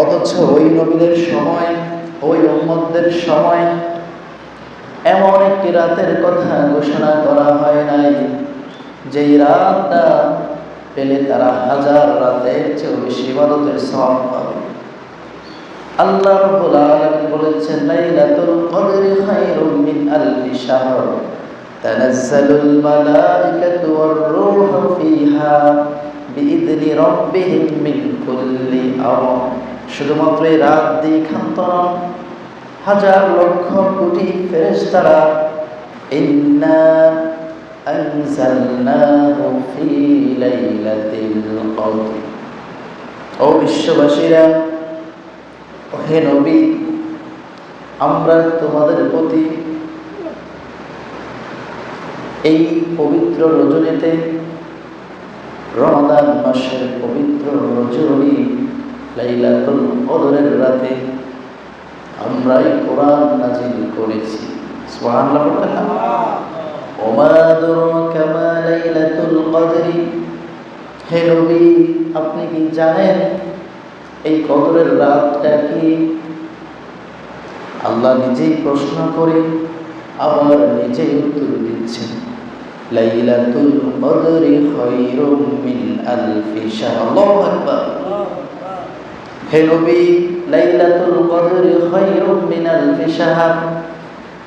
অথচ ওই নবীদের সময়, ওই উম্মতদের সময় এমন একটি রাতের কথা ঘোষণা করা হয় নাই, যেই রাতটা পেলে তারা হাজার রাতের চেয়েও বেশি ইবাদতের সব পাবে। আল্লাহ রাব্বুল আলামিন বলেছেন, লাইলাতুল কদরি খায়রুম মিন আলফি শাহর, তানাজ্জালুল মালাইকাতু ওয়ার রূহু ফিহা বিইذনি রাব্বিহিম মিন কুল্লি আমর শুধুমাত্র এই রাত দিখান্ত হাজার লক্ষ কোটি ফেরেশতারা ইন্না লাইলাতিল কদর। ও বিশ্ববাসীরা হে নবী, আমরা তোমাদের প্রতি এই পবিত্র রজনীতে রমাদান মাসের পবিত্র রজনী লাইলাতুল কদরের রাতে আমরাই কোরআন নাজিল করেছি। সুবহানাল্লাহ ওমা আদরাকা মা লাইলাতুল কদরি। হে নবী, আপনি কি জানেন এই কদরের রাতটা কি? আল্লাহ নিজেই প্রশ্ন করে, আবার নিজেই উত্তর দিচ্ছেন। লাইলাতুল কদরি খায়রুম মিন আলফি শাহর। আল্লাহু আকবার। হে নবী, লাইলাতুল কদরি খায়রুম মিন আলফি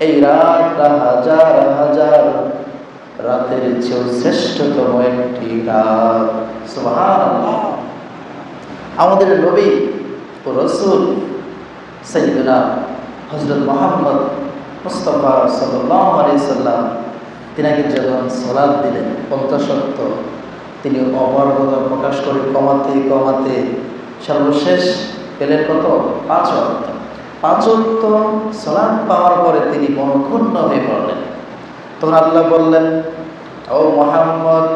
এই রাতটা হাজার হাজার, রাতের চেয়েও শ্রেষ্ঠতম একটি রাত। সুবহানাল্লাহ। আমাদের নবী ও রসুল সৈয়দনা হজরত মোহাম্মদ মুস্তফা সাল্লাহ আলি সাল্লাম, তিনাকে যখন সলাদ দিলেন পঞ্চাশত্ব তিনি অপারগতা প্রকাশ করে কমাতে কমাতে সর্বশেষ পেলেন কত? পাঁচ অর্থ পাঁচ অর্থ সলাদ পাওয়ার পরে তিনি মনক্ষুণ্ণ হয়ে পড়লেন। তখন আল্লাহ বললেন, ও মোহাম্মদ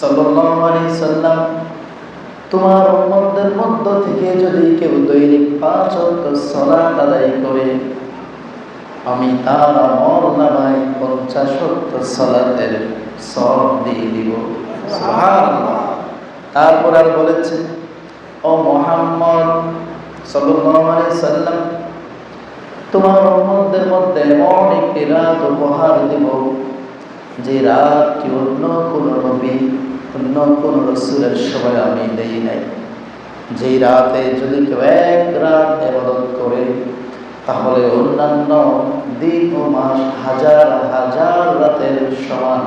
সাল্লাহ আলি সাল্লাম, তোমার উম্মতদের মধ্য থেকে যদি কেউ দৈনিক পাঁচ অক্ট সলাত আদায় করে, আমি তার আমল নামায় পঞ্চাশ অক্ট সলাতের সব দিয়ে দিব। তারপর আর বলেছে ও মোহাম্মদ সাল্লাম, তোমার উম্মতদের মধ্যে এমন রাত উপহার দেব। যে রাতটি অন্য কোন নবী, অন্য কোন রসুলের সময় আমি দেই নাই। যেই রাতে যদি কেউ এক রাত এবাদত করে, তাহলে অন্যান্য দিন ও মাস হাজার হাজার রাতের সমান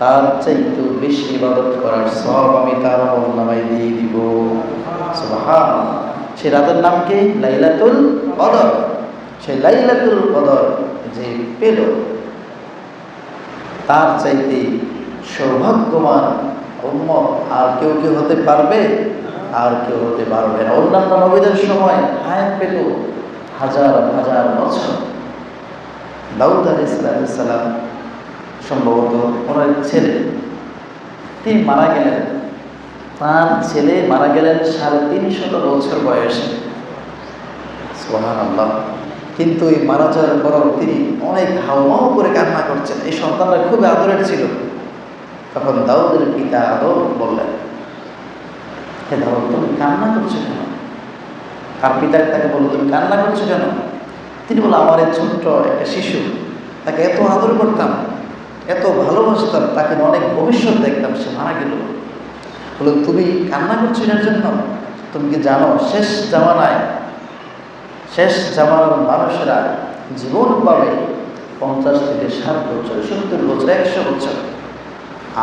তার চাইতেও বেশি ইবাদত করার সব আমি তার নামাই দিয়ে দিব। সুবহান সে রাতের নাম কি? লাইলাতুল কদর। সে লাইলাতুল কদর যে পেল, তার চাইতে সৌভাগ্যবান উম্মত আর কেউ কেউ হতে পারবে? আর কেউ হতে পারবে না। অন্যান্য নবীদের সময় হায়াত পেল হাজার হাজার বছর। দাউদ আলী সালাম সম্ভবত ওনার ছেলে। তিনি মারা গেলেন তার ছেলে মারা গেলেন সাড়ে তিনশত বছর বয়সে। কিন্তু এই মারা যাওয়ার পরও তিনি অনেক হাওমাও করে কান্না করছেন। এই সন্তানরা খুবই আদরের ছিল। তখন দাউদের পিতা আদর বললেন, হে দাউদ, তুমি কান্না করছ কেন? তার পিতা তাকে বলল, তুমি কান্না করছ কেন? তিনি বলল আমার এই ছোট্ট একটা শিশু, তাকে এত আদর করতাম, এত ভালোবাসতাম, তাকে অনেক ভবিষ্যৎ দেখতাম, সে মারা গেল। বলো, তুমি কান্না করছ এর জন্য? তুমি কি জানো, শেষ জামানায়, শেষ জামানার মানুষেরা জীবন পাবে পঞ্চাশ থেকে ষাট বছর, সত্তর বছর, একশো বছর?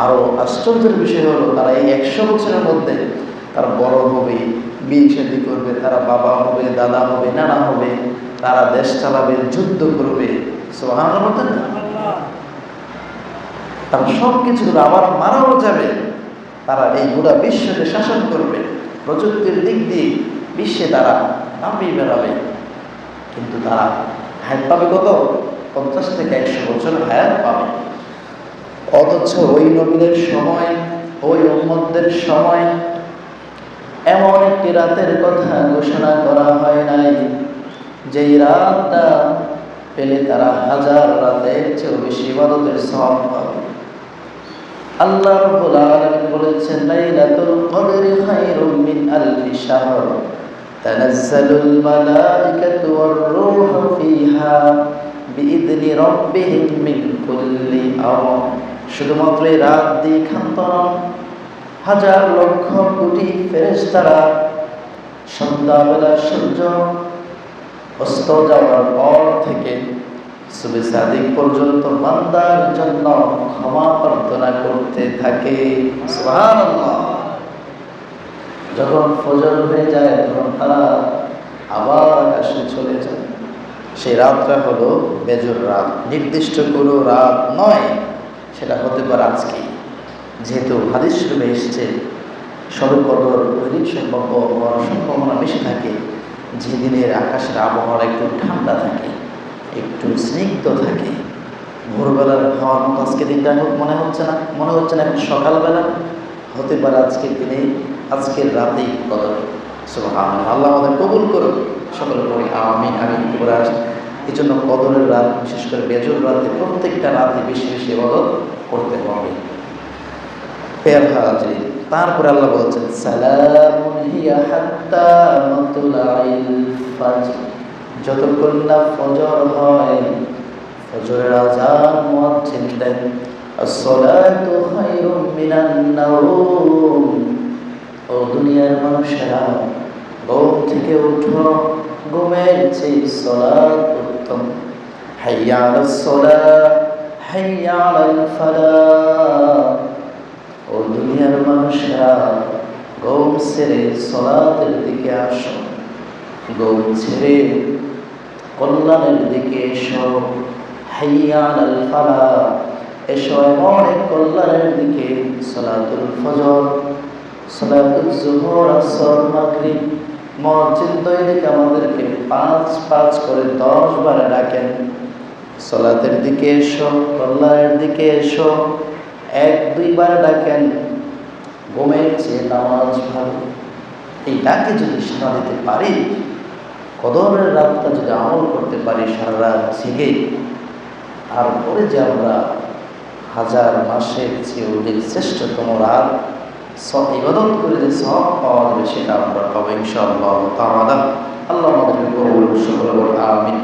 আরও আশ্চর্যের বিষয় হলো, তারা এই একশো বছরের মধ্যে তারা বড় হবে, বিয়ে শাদী করবে, তারা বাবা হবে, দাদা হবে, নানা হবে, তারা দেশ চালাবে, যুদ্ধ করবে। সোহান তারা সব কিছু আবার মারাও যাবে। তারা এই গোটা বিশ্বকে শাসন করবে। প্রযুক্তির দিক দিয়ে বিশ্বে তারা নামিয়ে বেড়াবে। কিন্তু তারা হায়াত পাবে কত? পঞ্চাশ থেকে একশো বছর হায়াত পাবে। অথচ ওই নবীদের সময়, ওই উম্মতদের সময় এমন একটি রাতের কথা ঘোষণা করা হয় নাই, যেই রাতটা পেলে তারা হাজার রাতের চেয়েও বেশি ইবাদতের সব পাবে। আল্লাহ রাব্বুল আলামিন বলেছেন, লাইলাতুল কদরি খায়রুম মিন আলফি শাহর। তানাজ্জালুল মালাইকাতু ওয়ার রূহু ফিহা বিইذনি রাব্বিহিম মিন কুল্লি আমর শুধুমাত্র এই রাত দিয়ে ক্ষান্ত হাজার লক্ষ কোটি ফেরেশতারা সন্ধ্যাবেলা সূর্য অস্ত যাওয়ার পর থেকে সুবে সাদিক পর্যন্ত বান্দার জন্য ক্ষমা প্রার্থনা করতে থাকে। যখন ফজর হয়ে যায়, তখন তারা আবার আকাশে চলে যায়। সেই রাতটা হলো বেজর রাত। নির্দিষ্ট কোনো রাত নয়, সেটা হতে পারে আজকে। যেহেতু হাদিস শরীফে এসছে সবে কদর ওই দিন সম্ভব সম্ভাবনা বেশি থাকে। যে দিনের আকাশের আবহাওয়া একটু ঠান্ডা থাকে। একটু স্নিগ্ধ থাকে। ভোরবেলার হওয়ার মতো আজকে দিনটা হোক, মনে হচ্ছে না। মনে হচ্ছে না এখন সকালবেলা। হতে পারে আজকের দিনে, আজকের রাতেই সুবহান আল্লাহ আমাদের কবুল করুন সকল করি আমি আমি করে এই জন্য কদরের রাত, বিশেষ করে বেজর রাতে, প্রত্যেকটা রাতে বেশি বেশি ইবাদত করতে হবে। পেয়ার তারপরে আল্লাহ বলছেন, সালামুন হিয়া হাত্তা ফাজর। যতক্ষণ না ফজর হয়, ফজরের আজান মুয়াজ্জিন দেন আসসালাতু খায়রুম মিনান নাওম। ও দুনিয়ার মানুষেরা, ঘুম থেকে উঠো, ঘুমের চেয়ে সলাত উত্তম। হাইয়া আলাস সালাহ হাইয়া আলাল ফালাহ ও দুনিয়ার মানুষেরা গৌম ছেড়ে সলাতের দিকে আসো। গৌম ছেড়ে কল্যাণের দিকে এসো, হাইয়ান আল ফালা। এসো এমন এক কল্যাণের দিকে, সলাতুল ফজর। সলাতুল জুহর, আসর, মাগরিব। মসজিদ দৈনিক আমাদেরকে পাঁচ পাঁচ করে দশ বার ডাকেন। সলাতের দিকে এসো, কল্যাণের দিকে এসো। এক দুইবার ডাকেন। ঘুমের চেয়ে নামাজ ভালো। এই ডাকে যদি সারা দিতে পারি কদরের রাতটা যদি আমল করতে পারি সারা রাত আর পরে যে আমরা হাজার মাসের চেয়ে অধিক শ্রেষ্ঠতম রাত সব ইবাদত করে যে সব পাওয়া যাবে সেটা আমরা পাবো ইনশাআল্লাহ আল্লাহ আমাদের সকল আমিন।